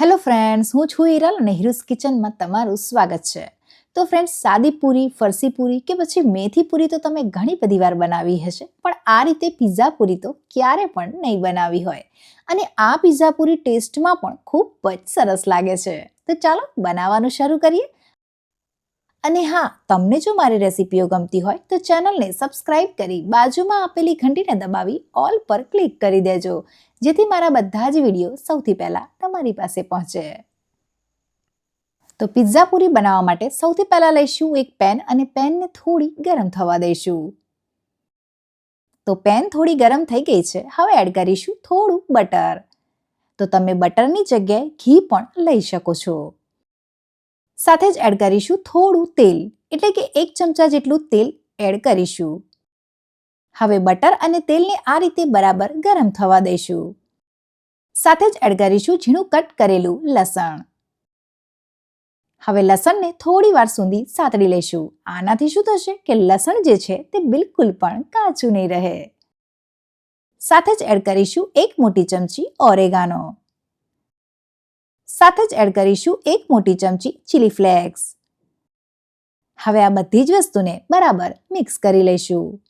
Hello friends હું છું હિરલ અને હિરુસ કિચનમાં તમારું સ્વાગત છે. તો ફ્રેન્ડ્સ સાદી પૂરી, ફરસી પૂરી કે પછી મેથી પૂરી તો તમે ઘણી બધી વાર બનાવી હશે, પણ આ રીતે પીઝા પૂરી તો ક્યારે પણ નહીં બનાવી હોય. અને આ પીઝા પૂરી ટેસ્ટમાં પણ ખૂબ જ સરસ લાગે છે. તો ચાલો બનાવવાનું શરૂ કરીએ. અને હા, તમને જો મારી રેસિપીઓ ગમતી હોય, તો ચેનલને સબસ્ક્રાઇબ કરી બાજુમાં આપેલી ઘંટીને દબાવી ઓલ પર ક્લિક કરી દેજો. જેથી મારા બધા જ વીડિયો સૌથી પહેલાં તમારી પાસે પહોંચે. તો પિઝા પૂરી બનાવવા માટે સૌથી પહેલાં લઈશું એક પેન અને પેનને થોડી ગરમ થવા દઈશું. તો પેન થોડી ગરમ થઈ ગઈ છે, હવે એડ કરીશું થોડું બટર. તો તમે બટરની જગ્યાએ ઘી પણ લઈ શકો છો. સાથે જ એડ કરીશું થોડું તેલ, એટલે કે એક ચમચા જેટલું તેલ એડ કરીશું. હવે બટર અને તેલને આ રીતે બરાબર ગરમ થવા દઈશું. સાથે જ એડ કરીશું ઝીણું કટ કરેલું લસણ. હવે લસણને થોડી વાર સુધી સાતડી લઈશું. આનાથી શું થશે કે લસણ જે છે તે બિલકુલ પણ કાચું નહીં રહે. સાથે જ એડ કરીશું એક મોટી ચમચી ઓરેગાનો. સાથે જ એડ કરીશું એક મોટી ચમચી ચીલી ફ્લેક્સ. હવે આ બધી જ વસ્તુને બરાબર મિક્સ કરી લઈશું.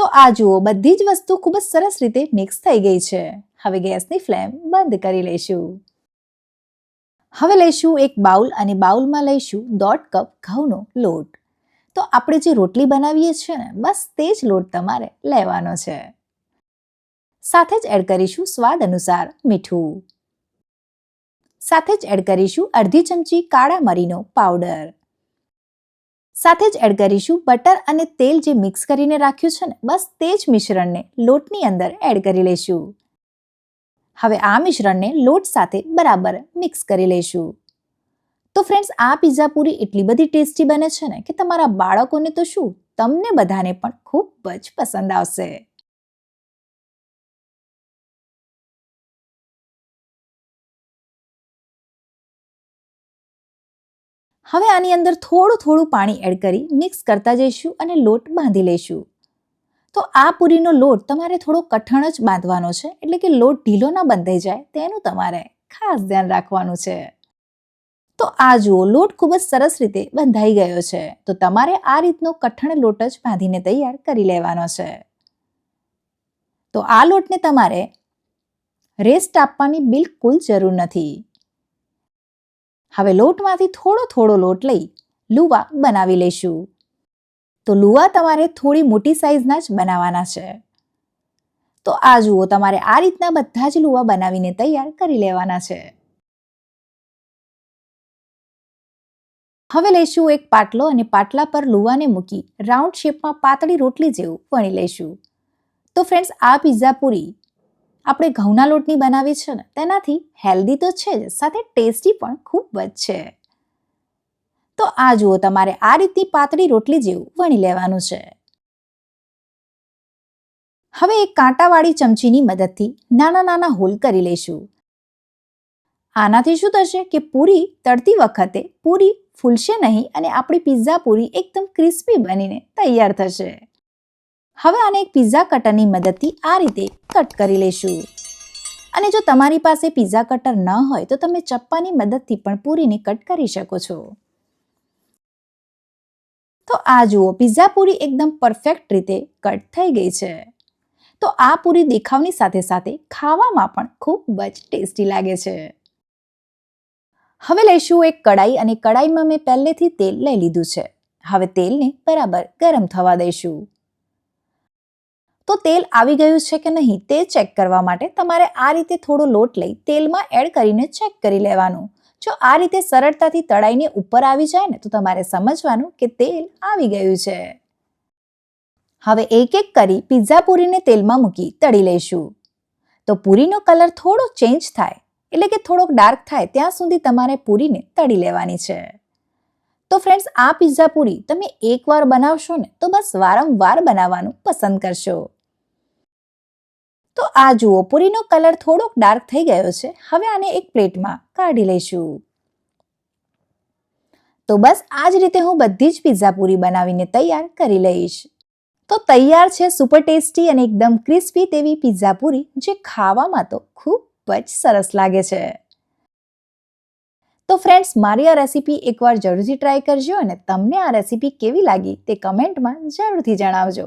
તો આ જુઓ, બધી જ વસ્તુ ખૂબ જ સરસ રીતે મિક્સ થઈ ગઈ છે. હવે ગેસની ફ્લેમ બંધ કરી લઈશું. હવે લઈશું એક બાઉલ અને બાઉલમાં લઈશું દોઢ કપ ઘઉંનો લોટ. તો આપણે જે રોટલી બનાવીએ છીએ ને, બસ તે જ લોટ તમારે લેવાનો છે. સાથે જ એડ કરીશું સ્વાદ અનુસાર મીઠું. સાથે જ એડ કરીશું અડધી ચમચી કાળા મરીનો પાવડર. સાથે જ એડ કરીશું બટર અને તેલ જે મિક્સ કરીને રાખ્યું છે ને, બસ તે જ મિશ્રણને લોટની અંદર એડ કરી લઈશું. હવે આ મિશ્રણને લોટ સાથે બરાબર મિક્સ કરી લઈશું. તો ફ્રેન્ડ્સ, આ પીઝા પૂરી એટલી બધી ટેસ્ટી બને છે ને કે તમારા બાળકોને તો શું, તમને બધાને પણ ખૂબ જ પસંદ આવશે. હવે આની અંદર થોડું થોડું પાણી એડ કરી મિક્સ કરતા જઈશું અને લોટ બાંધી લઈશું. તો આ પૂરીનો લોટ તમારે થોડો કઠણ જ બાંધવાનો છે, એટલે કે લોટ ઢીલો ના બંધાઈ જાય તેનું તમારે ખાસ ધ્યાન રાખવાનું છે. તો આ જુઓ, લોટ ખૂબ જ સરસ રીતે બંધાઈ ગયો છે. તો તમારે આ રીતનો કઠણ લોટ જ બાંધીને તૈયાર કરી લેવાનો છે. તો આ લોટને તમારે રેસ્ટ આપવાની બિલકુલ જરૂર નથી. હવે લોટમાંથી થોડો થોડો લોટ લઈ લુવા બનાવી લઈશું. તો લુવા તમારે થોડી મોટી સાઈઝના જ બનાવવાના છે. તો આ જુઓ, તમારે આ રીતના બધા જ લુવા બનાવીને તૈયાર કરી લેવાના છે. હવે લઈશું એક પાટલો અને પાટલા પર લુવાને મૂકી રાઉન્ડ શેપમાં પાતળી રોટલી જેવું વણી લઈશું. તો ફ્રેન્ડ્સ, આ પિઝા પૂરી આપણે ઘઉંના લોટની બનાવી છે ને, તેનાથી હેલ્ધી તો છે જ, સાથે ટેસ્ટી પણ ખૂબ જ છે. તો આ જુઓ, તમારે આ રીતની પાતળી રોટલી જેવું વણી લેવાનું છે. હવે એક કાંટાવાળી ચમચીની મદદથી નાના નાના હોલ કરી લઈશું. આનાથી શું થશે કે પૂરી તળતી વખતે પૂરી ફૂલશે નહીં અને આપણી પિઝા પૂરી એકદમ ક્રિસ્પી બનીને તૈયાર થશે. હવે આને એક પિઝા કટરની મદદથી આ રીતે કટ કરી લઈશું અને જો તમારી પાસે પિઝા કટર ન હોય, તો તમે ચપ્પાની મદદથી પણ પૂરીને કટ કરી શકો છો. તો આ જુઓ પિઝા પૂરી એકદમ પરફેક્ટ રીતે કટ થઈ ગઈ છે. તો આ પૂરી દેખાવની સાથે સાથે ખાવામાં પણ ખૂબ જ ટેસ્ટી લાગે છે. હવે લઈશું એક કડાઈ અને કડાઈમાં મેં પહેલેથી તેલ લઈ લીધું છે. હવે તેલને બરાબર ગરમ થવા દઈશું. તો તેલ આવી ગયું છે કે નહીં તે ચેક કરવા માટે તમારે આ રીતે થોડો લોટ લઈ તેલમાં એડ કરીને ચેક કરી લેવાનું. જો આ રીતે સરળતાથી તળાઈને ઉપર આવી જાય ને તો તમારે સમજવાનું કે તેલ આવી ગયું છે. હવે એક એક કરી પિઝા પૂરીને તેલમાં મૂકી તળી લઈશું. તો પૂરીનો કલર થોડો ચેન્જ થાય, એટલે કે થોડોક ડાર્ક થાય ત્યાં સુધી તમારે પૂરીને તળી લેવાની છે. તો ફ્રેન્ડ્સ, આ પિઝા પૂરી તમે એકવાર બનાવશો ને તો બસ વારંવાર બનાવવાનું પસંદ કરશો. તો આ જુઓ, પૂરીનો કલર થોડોક ડાર્ક થઈ ગયો છે. હવે આને એક પ્લેટમાં કાઢી લઈશું. તો બસ આ જ રીતે હું બધી જ પિઝા પૂરી બનાવીને તૈયાર કરી લઈશ. તો તૈયાર છે સુપર ટેસ્ટી અને એકદમ ક્રિસ્પી તેવી પિઝા પૂરી, જે ખાવામાં તો ખૂબ જ સરસ લાગે છે. તો ફ્રેન્ડ્સ મારી આ રેસીપી એકવાર જરૂરથી ટ્રાય કરજો અને તમને આ રેસીપી કેવી લાગી તે કમેન્ટમાં જરૂરથી જણાવજો.